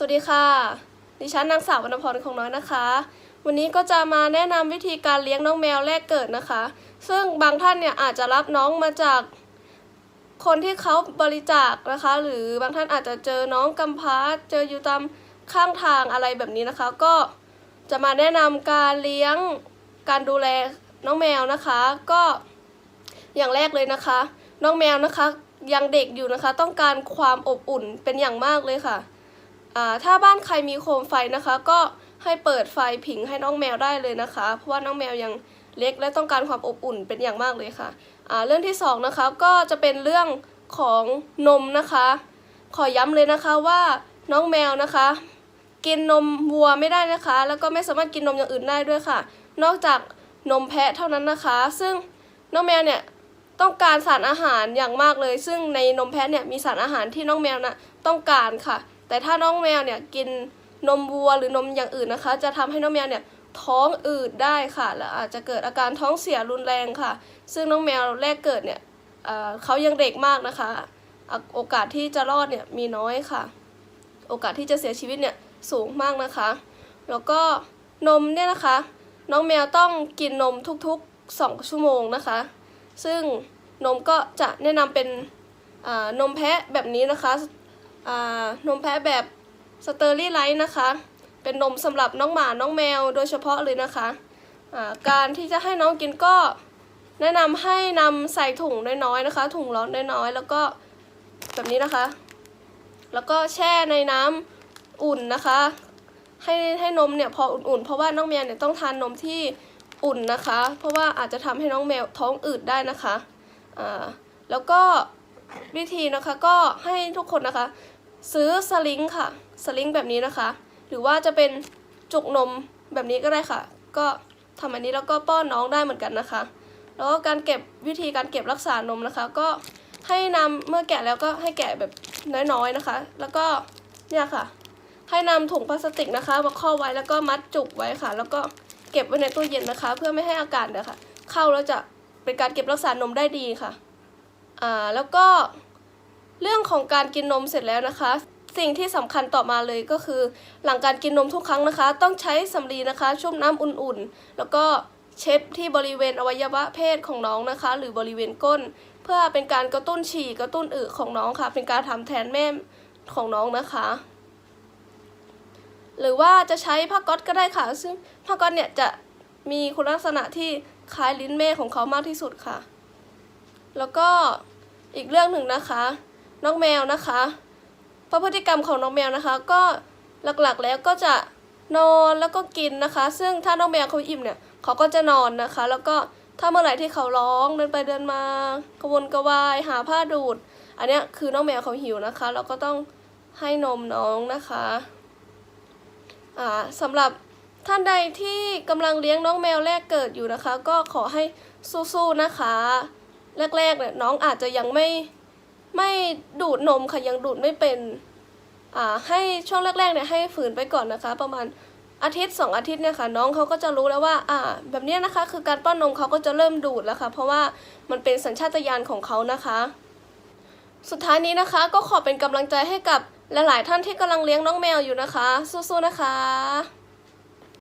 สวัสดีค่ะ ดิฉันนางสาววรรณพรของน้อยนะคะ วันนี้ก็จะมาแนะนำวิธีการเลี้ยงน้องแมวแรกเกิดนะคะ ซึ่งบางท่านเนี่ยอาจจะรับน้องมาจากคนที่เขาบริจาคนะคะ หรือบางท่านอาจจะเจอน้องกำพร้าเจออยู่ตามข้างทางอะไรแบบนี้นะคะ ก็จะมาแนะนำการเลี้ยงการดูแลน้องแมวนะคะ ก็อย่างแรกเลยนะคะ น้องแมวนะคะยังเด็กอยู่นะคะ ต้องการความอบอุ่นเป็นอย่างมากเลยค่ะ ถ้าบ้านใครมีโคมไฟนะคะ ก็ให้เปิดไฟผิงให้น้องแมวได้เลยนะคะ เพราะว่าน้องแมวยังเล็กและต้องการความอบอุ่นเป็นอย่างมากเลยค่ะอ่าเรื่องที่สองนะคะก็จะเป็นเรื่องของนมนะคะ ขอย้ำเลยนะคะว่าน้องแมวนะคะ กินนมวัวไม่ได้นะคะ แล้วก็ไม่สามารถกินนมอย่างอื่นได้ด้วยค่ะ นอกจากนมแพะเท่านั้นนะคะ ซึ่งน้องแมวเนี่ยต้องการสารอาหารอย่างมากเลย ซึ่งในนมแพะเนี่ยมีสารอาหารที่น้องแมวนะต้องการค่ะ แต่ถ้าน้องแมวเนี่ยกินนมวัวหรือนมอย่างอื่นนะคะ จะทำให้น้องแมวเนี่ยท้องอืดได้ค่ะและอาจจะเกิดอาการท้องเสียรุนแรงค่ะ ซึ่งน้องแมวแรกเกิดเนี่ยเเขายังเด็กมากนะคะ โอกาสที่จะรอดเนี่ยมีน้อยค่ะ โอกาสที่จะเสียชีวิตเนี่ยสูงมากนะคะ แล้วก็นมเนี่ยนะคะ น้องแมวต้องกินนมทุกๆ 2 ชั่วโมงนะคะ ซึ่งนมก็จะแนะนำเป็นนมแพะแบบนี้นะคะ นมแพะแบบสเตอรี่ไลท์นะคะ เป็นนมสำหรับน้องหมาน้องแมวโดยเฉพาะเลยนะคะการที่จะให้น้องกินก็แนะนำให้นำใส่ถุงน้อยๆนะคะ ถุงร้อนน้อยๆแล้วก็แบบนี้นะคะ แล้วก็แช่ในน้ำอุ่นนะคะ ให้ให้นมเนี่ยพออุ่นๆ เพราะว่าน้องแมวเนี่ยต้องทานนมที่อุ่นนะคะ เพราะว่าอาจจะทำให้น้องแมวท้องอืดได้นะคะ แล้วก็วิธีนะคะก็ให้ทุกคนนะคะ ซื้อสลิงค่ะ สลิงแบบนี้นะคะ หรือว่าจะเป็นจุกนมแบบนี้ก็ได้ค่ะ ก็ทำอันนี้แล้วก็ป้อนน้องได้เหมือนกันนะคะ แล้วก็การเก็บวิธีการเก็บรักษานมนะคะ ก็ให้นำเมื่อแกะแล้วก็ให้แกะแบบน้อยๆนะคะ แล้วก็เนี่ยค่ะ ให้นำถุงพลาสติกนะคะมาครอบไว้แล้วก็มัดจุกไว้ค่ะ แล้วก็เก็บไว้ในตู้เย็นนะคะ เพื่อไม่ให้อากาศเนี่ยค่ะเข้าแล้วจะเป็นการเก็บรักษานมได้ดีค่ะอ่าแล้วก็ เรื่องของการกินนมเสร็จแล้วนะคะ สิ่งที่สำคัญต่อมาเลยก็คือ หลังการกินนมทุกครั้งนะคะ ต้องใช้สำลีนะคะชุ่มน้ำอุ่นๆ แล้วก็เช็ดที่บริเวณอวัยวะเพศของน้องนะคะ หรือบริเวณก้น เพื่อเป็นการกระตุ้นฉี่กระตุ้นอึของน้องค่ะ เป็นการทำแทนแม่ของน้องนะคะ หรือว่าจะใช้ผ้าก๊อตก็ได้ค่ะ ซึ่งผ้าก๊อตเนี่ยจะมีคุณลักษณะที่คล้ายลิ้นแม่ของเขามากที่สุดค่ะ แล้วก็อีกเรื่องหนึ่งนะคะ น้องแมวนะคะเพราะพฤติกรรมของน้องแมวนะคะ ก็หลักๆแล้วก็จะนอนแล้วก็กินนะคะ ซึ่งถ้าน้องแมวเขาอิ่มเนี่ยเขาก็จะนอนนะคะ แล้วก็ถ้าเมื่อไหร่ที่เขาร้องเดินไปเดินมากระวนกระวายหาผ้าดูด อันนี้คือน้องแมวเขาหิวนะคะ เราก็ต้องให้นมน้องนะคะอ่าสำหรับท่านใดที่กำลังเลี้ยงน้องแมวแรกเกิดอยู่นะคะ ก็ขอให้สู้ๆนะคะ แรกๆเนี่ยน้องอาจจะยังไม่ ไม่ดูดนมค่ะยังดูดไม่เป็นอ่าให้ช่วงแรกๆเนี่ยให้ฝืนไปก่อนนะคะ ประมาณอาทิตย์สองอาทิตย์เนี่ยค่ะน้องเขาก็จะรู้แล้วว่าอ่าแบบนี้นะคะ คือการป้อนนมเขาก็จะเริ่มดูดแล้วค่ะ เพราะว่ามันเป็นสัญชาตญาณของเขานะคะ สุดท้ายนี้นะคะก็ขอเป็นกำลังใจให้กับหลายๆท่านที่กำลังเลี้ยงน้องแมวอยู่นะคะ สู้ๆนะคะ